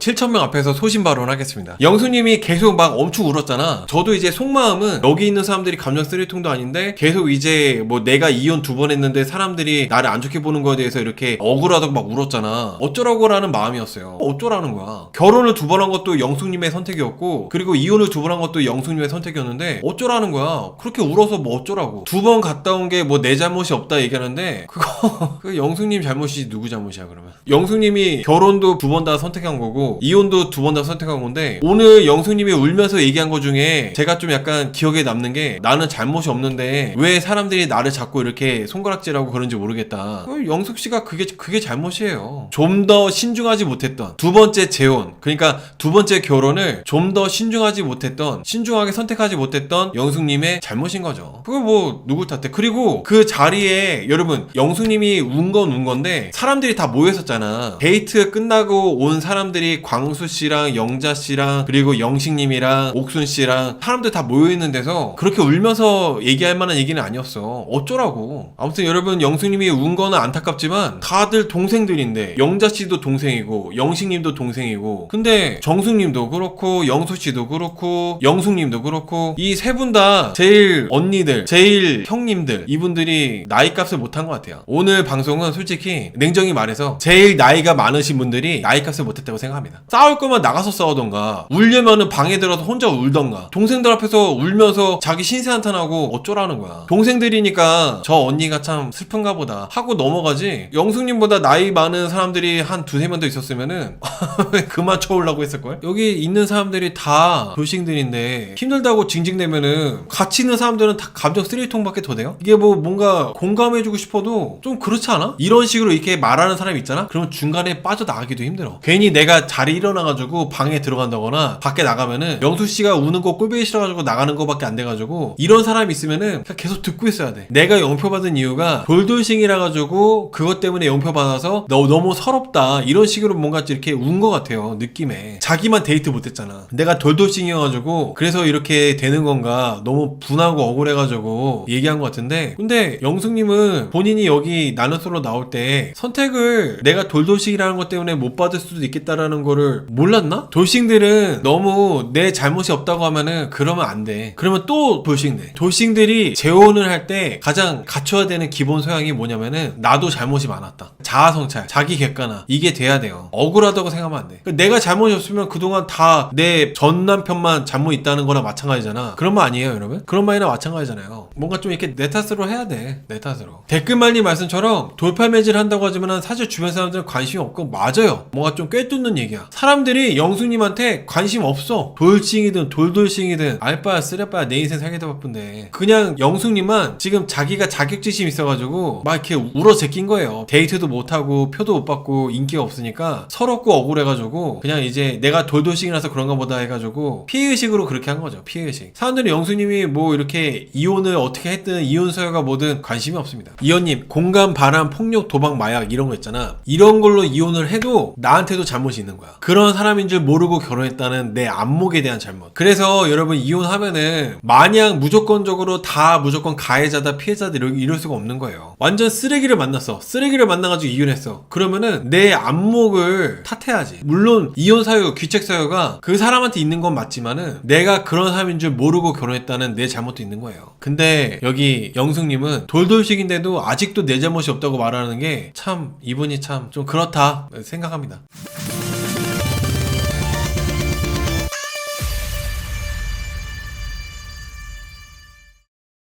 7천명 앞에서 소신 발언하겠습니다. 영수님이 계속 막 엄청 울었잖아. 저도 이제 속마음은 여기 있는 사람들이 감정 쓰레통도 아닌데 계속 이제 뭐 내가 이혼 두 번 했는데 사람들이 나를 안 좋게 보는 거에 대해서 이렇게 억울하다고 막 울었잖아. 어쩌라고라는 마음이었어요. 어쩌라는 거야. 결혼을 두 번 한 것도 영수님의 선택이었고 그리고 이혼을 두 번 한 것도 영수님의 선택이었는데 어쩌라는 거야. 그렇게 울어서 뭐 어쩌라고. 두 번 갔다 온 게 뭐 내 잘못이 없다 얘기하는데 그거 그 영수님 잘못이 누구 잘못이야 그러면. 영수님이 결혼도 두 번 다 선택한 거고 이혼도 두 번 다 선택한 건데 오늘 영수님이 울면서 얘기한 것 중에 제가 좀 약간 기억에 남는 게 나는 잘못이 없는데 왜 사람들이 나를 자꾸 이렇게 손가락질하고 그런지 모르겠다. 어, 영숙 씨가 그게 그게 잘못이에요. 좀 더 신중하지 못했던 두 번째 재혼 그러니까 두 번째 결혼을 좀 더 신중하지 못했던 신중하게 선택하지 못했던 영숙님의 잘못인 거죠. 그거 뭐 누구 탓해? 그리고 그 자리에 여러분 영숙님이 운 건 운 건데 사람들이 다 모였었잖아. 데이트 끝나고 온 사람들이 광수 씨랑 영자 씨랑 그리고 영식님이랑 옥순 씨랑 사람들 다 모여 있는 데서 그렇게 울면서 얘기할 만한 얘기는 아니었어. 어쩌라고. 아무튼 여러분 영숙님이 운 거는 안타깝지만 다들 동생들인데 영자 씨도 동생이고 영식님도 동생이고 근데 정숙님도 그렇고 영수 씨도 그렇고 영숙님도 그렇고 이 세 분 다 제일 언니들 제일 형님들 이분들이 나이 값을 못한 것 같아요. 오늘 방송은 솔직히 냉정히 말해서 제일 나이가 많으신 분들이 나이 값을 못했다고 생각합니다. 싸울 거면 나가서 싸우던가 울려면은 방에 들어서 혼자 울던가 동생들 앞에서 울면서 자기 신세 한탄하고 어쩌라는 거야. 동생들이니까 저 언니가 참 슬픈가 보다 하고 넘어가지 영숙님보다 나이 많은 사람들이 한 두세 명 더 있었으면은 그만 쳐올라고 했을걸? 여기 있는 사람들이 다 돌싱들인데 힘들다고 징징대면은 같이 있는 사람들은 다 감정 쓰레기통밖에 더 돼요? 이게 뭐 뭔가 공감해주고 싶어도 좀 그렇지 않아? 이런 식으로 이렇게 말하는 사람이 있잖아? 그러면 중간에 빠져나가기도 힘들어. 괜히 내가 자리 일어나가지고 방에 들어간다거나 밖에 나가면은 영수 씨가 우는 거 꼴보기 싫어가지고 나가는 거밖에 안 돼가지고 이런 사람이 있으면은 계속 듣고 있어야 돼. 내가 영표 받은 이유가 돌돌싱이라 가지고 그것 때문에 영표 받아서 너 너무 서럽다 이런 식으로 뭔가 이렇게 운 것 같아요 느낌에 자기만 데이트 못했잖아. 내가 돌돌싱이어가지고 그래서 이렇게 되는 건가 너무 분하고 억울해가지고 얘기한 것 같은데 근데 영숙님은 본인이 여기 나는 솔로 나올 때 선택을 내가 돌돌싱이라는 것 때문에 못 받을 수도 있겠다라는 거를 몰랐나? 돌싱들은 너무 내 잘못이 없다고 하면은 그러면 안 돼. 그러면 또 돌싱 돼. 돌싱들이 재혼을 할 때 가장 갖춰야 되는 기본 소양이 뭐냐면은 나도 잘못이 많았다. 자아 성찰, 자기 객관화 이게 돼야 돼요. 억울하다고 생각하면 안 돼. 그러니까 내가 잘못이 없으면 그동안 다 내 전 남편만 잘못 있다는 거나 마찬가지잖아. 그런 말 아니에요, 여러분? 그런 말이나 마찬가지잖아요. 뭔가 좀 이렇게 내 탓으로 해야 돼. 내 탓으로. 댓글말님 말씀처럼 돌팔매질 한다고 하지만 사실 주변 사람들은 관심이 없고 맞아요. 뭔가 좀 꿰뚫는 얘기 야. 사람들이 영수님한테 관심 없어. 돌싱이든 돌돌싱이든 알바야 쓰레빠야 내 인생 더 바쁜데 그냥 영숙님만 지금 자기가 자격지심 있어가지고 막 이렇게 울어 제낀 거예요. 데이트도 못하고 표도 못 받고 인기가 없으니까 서럽고 억울해가지고 그냥 이제 내가 돌돌싱이라서 그런가 보다 해가지고 피해의식으로 그렇게 한 거죠. 피해의식. 사람들이 영수님이 뭐 이렇게 이혼을 어떻게 했든 이혼 서여가 뭐든 관심이 없습니다. 이혼님 공감 바람 폭력 도박 마약 이런 거 있잖아. 이런 걸로 이혼을 해도 나한테도 잘못이 있는 거야. 그런 사람인 줄 모르고 결혼했다는 내 안목에 대한 잘못. 그래서 여러분 이혼하면은 마냥 무조건적으로 다 무조건 가해자다 피해자다 이럴, 이럴 수가 없는 거예요. 완전 쓰레기를 만났어. 쓰레기를 만나가지고 이혼했어. 그러면은 내 안목을 탓해야지. 물론 이혼 사유, 귀책 사유가 그 사람한테 있는 건 맞지만은 내가 그런 사람인 줄 모르고 결혼했다는 내 잘못도 있는 거예요. 근데 여기 영숙님은 돌돌식인데도 아직도 내 잘못이 없다고 말하는 게 참 이분이 참 좀 그렇다 생각합니다.